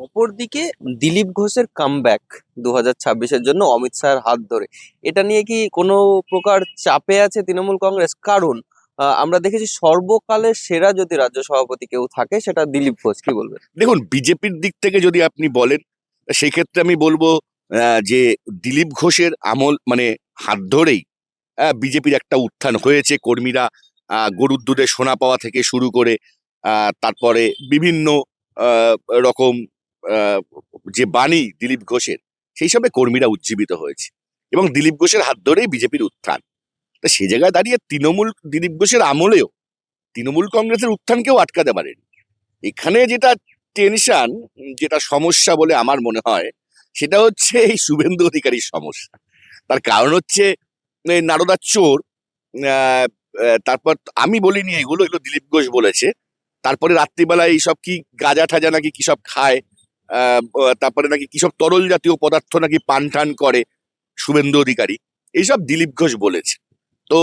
অপরদিকে দিলীপ ঘোষের কামব্যাক দু হাজার ছাব্বিশের জন্য অমিত শাহের হাত ধরে। এটা নিয়ে কি কোনো প্রকার চাপে আছে তৃণমূল কংগ্রেস? কারণ আমরা দেখেছি সর্বকালের সেরা যদি রাজ্য সভাপতি কেউ থাকে, সেটা দিলীপ ঘোষ। কি বলবেন? দেখুন, বিজেপির দিক থেকে যদি আপনি বলেন সেই ক্ষেত্রে আমি বলব যে দিলীপ ঘোষের আমল মানে হাত ধরেই বিজেপির একটা উত্থান হয়েছে। কর্মীরা গরুর দুধে সোনা পাওয়া থেকে শুরু করে তারপরে বিভিন্ন রকম যে বাণী দিলীপ ঘোষের, সেই সবে কর্মীরা উজ্জীবিত হয়েছে এবং দিলীপ ঘোষের হাত ধরেই বিজেপির উত্থান। তা সে জায়গায় দাঁড়িয়ে তৃণমূল, দিলীপ ঘোষের আমলেও তৃণমূল কংগ্রেসের উত্থানকেও আটকাতে পারেনি। এখানে যেটা টেনশন যেটা সমস্যা বলে আমার মনে হয়, সেটা হচ্ছে এই শুভেন্দু অধিকারীর সমস্যা। তার কারণ হচ্ছে নারদার চোর তারপর আমি বলিনি, এগুলো এগুলো দিলীপ ঘোষ বলেছে। তারপরে রাত্রিবেলায় এইসব কি গাজা ঠাজা নাকি কি সব খায় তারপরে নাকি কি সব তরল জাতীয় পদার্থ নাকি পান টান করে, শুভেন্দু অধিকারী। এইসব দিলীপ ঘোষ বলেছে। তো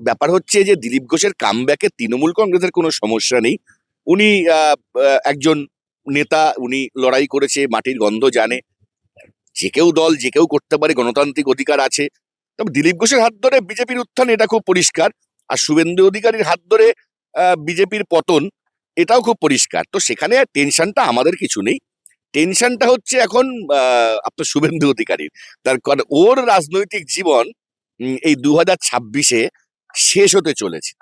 ব্যাপার হচ্ছে যে দিলীপ ঘোষের কামব্যাকে তৃণমূল কংগ্রেসের কোনো সমস্যা নেই। উনি একজন নেতা, উনি লড়াই করেছে, মাটির গন্ধ জানে। যে কেউ দল, যে কেউ করতে পারে, গণতান্ত্রিক অধিকার আছে। তবে দিলীপ ঘোষের হাত ধরে বিজেপির উত্থান, এটা খুব পরিষ্কার। আর শুভেন্দু অধিকারীর হাত ধরে বিজেপির পতন, এটাও খুব পরিষ্কার। তো সেখানে টেনশনটা আমাদের কিছু নেই। টেনশনটা হচ্ছে এখন আপনার শুভেন্দু অধিকারীর। তার কারণ ওর রাজনৈতিক জীবন এই দু হাজার ছাব্বিশে শেষ হতে চলেছে।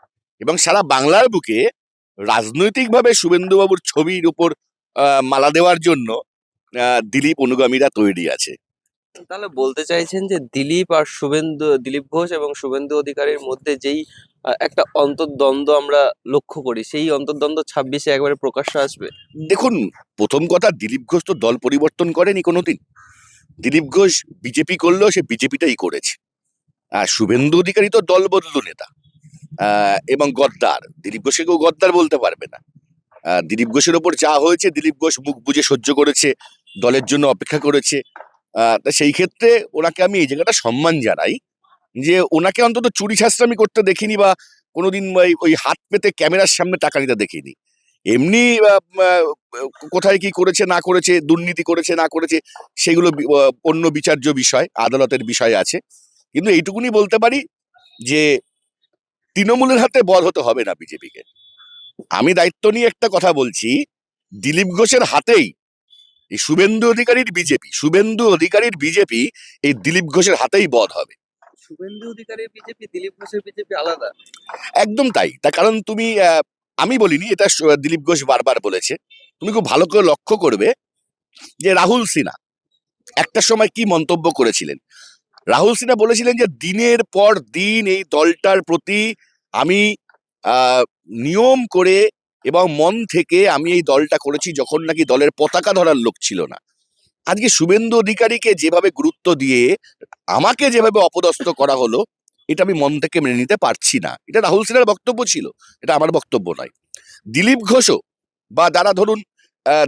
এবং সারা বাংলার বুকে রাজনৈতিকভাবে শুভেন্দুবাবুর ছবির উপর মালা দেওয়ার জন্য দিলীপ অনুগামীরা তৈরি আছে। তাহলে বলতে চাইছেন যে দিলীপ আর শুভেন্দু, দিলীপ ঘোষ এবং শুভেন্দু অধিকারীর মধ্যে যেই একটা অন্তর্দ্বন্দ্ব আমরা লক্ষ্য করি, সেই অন্তর্দ্বন্দ্ব ছাব্বিশে একবারে প্রকাশ্যে আসবে? দেখুন, প্রথম কথা, দিলীপ ঘোষ তো দল পরিবর্তন করেনি কোনোদিন। দিলীপ ঘোষ বিজেপি করলেও সে বিজেপিটাই করেছে। আর শুভেন্দু অধিকারী তো দল বদলু নেতা। এবং গদ্দার। দিলীপ ঘোষকে কেউ গদ্দার বলতে পারবে না। দিলীপ ঘোষের ওপর যা হয়েছে, দিলীপ ঘোষ মুখ বুঝে সহ্য করেছে, দলের জন্য অপেক্ষা করেছে। সেই ক্ষেত্রে ওনাকে আমি এই জায়গাটা সম্মান জানাই যে ওনাকে অন্তত চুরি ছাস্রামি করতে দেখিনি বা কোনোদিন ওই ওই হাত পেতে ক্যামেরার সামনে টাকা নিতে দেখিনি। এমনি কোথায় কি করেছে, না করেছে, দুর্নীতি করেছে, না করেছে, সেগুলো অন্য বিচার্য বিষয়, আদালতের বিষয় আছে। কিন্তু এইটুকুনি বলতে পারি যে তৃণমূলের হাতে বধ হতে হবে না বিজেপিকে। আমি দায়িত্ব নিয়ে একটা কথা বলছি, দিলীপ ঘোষের হাতেই এই শুভেন্দু অধিকারীর বিজেপি শুভেন্দু অধিকারীর বিজেপি এই দিলীপ ঘোষের হাতেই বধ হবে। শুভেন্দু অধিকারীর বিজেপি দিলীপ ঘোষের বিজেপি আলাদা? একদম তাই। তার কারণ তুমি আমি বলিনি এটা দিলীপ ঘোষ বারবার বলেছে। তুমি খুব ভালো করে লক্ষ্য করবে যে রাহুল সিনহা একটা সময় কি মন্তব্য করেছিলেন? রাহুল সিনহা বলেছিলেন যে দিনের পর দিন এই দলটার প্রতি আমি আহ, নিয়ম করে এবং মন থেকে আমি এই দলটা করেছি যখন নাকি দলের পতাকা ধরার লোক ছিল না। আজকে শুভেন্দু অধিকারীকে যেভাবে গুরুত্ব দিয়ে আমাকে যেভাবে অপদস্থ করা হলো, এটা আমি মন থেকে মেনে নিতে পারছি না। এটা রাহুল সিনহার বক্তব্য ছিল, এটা আমার বক্তব্য নয়। দিলীপ ঘোষও বা যারা ধরুন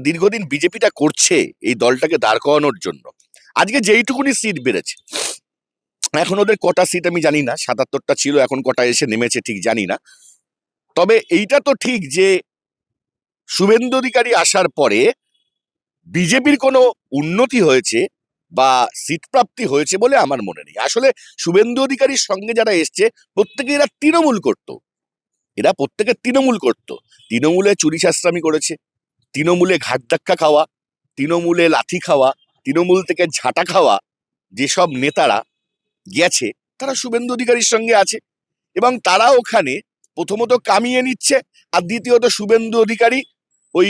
দীর্ঘদিন বিজেপিটা করছে এই দলটাকে দাঁড় করানোর জন্য, আজকে যেইটুকুনি সিট বেড়েছে, এখন ওদের কটা সিট আমি জানি না, সাতাত্তরটা ছিল, এখন কটা এসে নেমেছে ঠিক জানি না। তবে এইটা তো ঠিক যে শুভেন্দু অধিকারী আসার পরে বিজেপির কোনো উন্নতি হয়েছে বা সিট প্রাপ্তি হয়েছে বলে আমার মনে নেই। আসলে শুভেন্দু অধিকারীর সঙ্গে যারা এসছে, প্রত্যেকে এরা তৃণমূল করত। এরা প্রত্যেকে তৃণমূল করত। তৃণমূলে চুরি শাস্ত্রামি করেছে, তৃণমূলে ঘাট ধাক্কা খাওয়া, তৃণমূলে লাথি খাওয়া, তৃণমূল থেকে ঝাঁটা খাওয়া যেসব নেতারা গেছে, তারা শুভেন্দু অধিকারীর সঙ্গে আছে এবং তারা ওখানে প্রথমত কামিয়ে নিচ্ছে, আর দ্বিতীয়ত শুভেন্দু অধিকারী ওই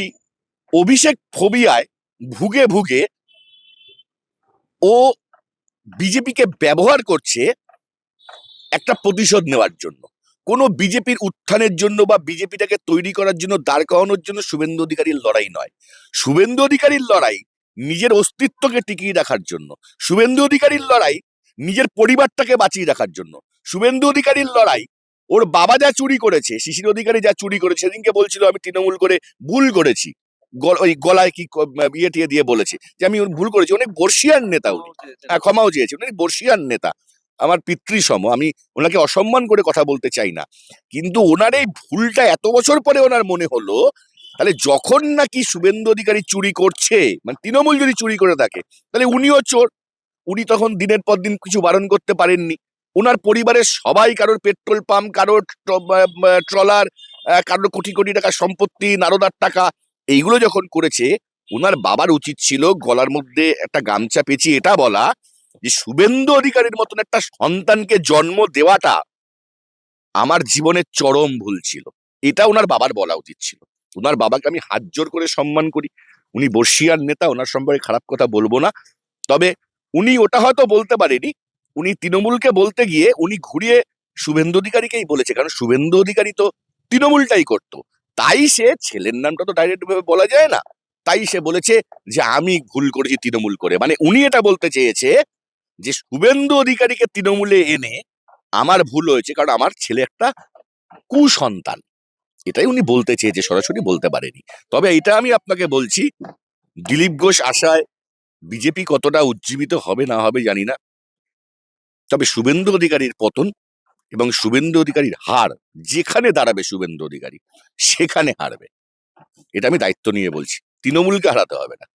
অভিষেক ফোবিয়ায় ভুগে ভুগে ও বিজেপিকে ব্যবহার করছে একটা প্রতিশোধ নেওয়ার জন্য। কোনো বিজেপির উত্থানের জন্য বা বিজেপিটাকে তৈরি করার জন্য, দাঁড় করানোর জন্য শুভেন্দু অধিকারীর লড়াই নয়। শুভেন্দু অধিকারীর লড়াই নিজের অস্তিত্বকে টিকিয়ে রাখার জন্য। শুভেন্দু অধিকারীর লড়াই নিজের পরিবারটাকে বাঁচিয়ে রাখার জন্য। শুভেন্দু অধিকারীর লড়াই ওর বাবা যা চুরি করেছে শিশির অধিকারী যা চুরি করেছে সেদিনকে বলছিল আমি তৃণমূল করে ভুল করেছি। ওই গলায় কি ক- ইয়ে টিয়ে দিয়ে বলেছে যে আমি ভুল করেছি। অনেক বর্ষিয়ান নেতা উনি। হ্যাঁ ক্ষমাও চেয়েছে উনি বর্ষিয়ান নেতা। আমার পিতৃসম আমি ওনাকে অসম্মান করে কথা বলতে চাই না। কিন্তু ওনার এই ভুলটা এত বছর পরে ওনার মনে হলো তাহলে যখন নাকি শুভেন্দু অধিকারী চুরি করছে মানে তৃণমূল যদি চুরি করে থাকে তাহলে উনিও চোর। উনি তখন দিনের পর দিন কিছু বারণ করতে পারেননি। ওনার পরিবারের সবাই কারোর পেট্রোল পাম্প, কারোর ট্রলার কারোর কোটি কোটি টাকা সম্পত্তি, নারদার টাকা, এইগুলো যখন করেছে ওনার বাবার উচিত ছিল গলার মধ্যে একটা গামছা পেঁচিয়ে এটা বলা যে, শুভেন্দু অধিকারীর মতন একটা সন্তানকে জন্ম দেওয়াটা আমার জীবনের চরম ভুল ছিল। এটা ওনার বাবার বলা উচিত ছিল। ওনার বাবাকে আমি হাত জোর করে সম্মান করি। উনি বর্ষিয়ার নেতা, ওনার সম্পর্কে খারাপ কথা বলব না। তবে উনি ওটা হয়তো বলতে পারেনি উনি তৃণমূলকে বলতে গিয়ে উনি ঘুরিয়ে শুভেন্দু অধিকারীকেই বলেছে। কারণ শুভেন্দু অধিকারী তো তৃণমূলটাই করতো। তাই সে ছেলের নামটা তো ডাইরেক্ট ভাবে বলা যায় না। তাই সে বলেছে যে, আমি ভুল করেছি তৃণমূল করে। মানে উনি এটা বলতে চেয়েছে যে, শুভেন্দু অধিকারীকে তৃণমূলে এনে আমার ভুল হয়েছে কারণ আমার ছেলে একটা কুসন্তান। এটাই উনি বলতে চেয়েছে, সরাসরি বলতে পারেনি। তবে এটা আমি আপনাকে বলছি, দিলীপ ঘোষ আশায় বিজেপি কতটা উজ্জীবিত হবে না হবে জানি না। তবে শুভেন্দু অধিকারীর পতন এবং শুভেন্দু অধিকারীর হার, যেখানে দাঁড়াবে শুভেন্দু অধিকারী, সেখানে হারবে। এটা আমি দায়িত্ব নিয়ে বলছি। তৃণমূলকে হারাতে হবে না।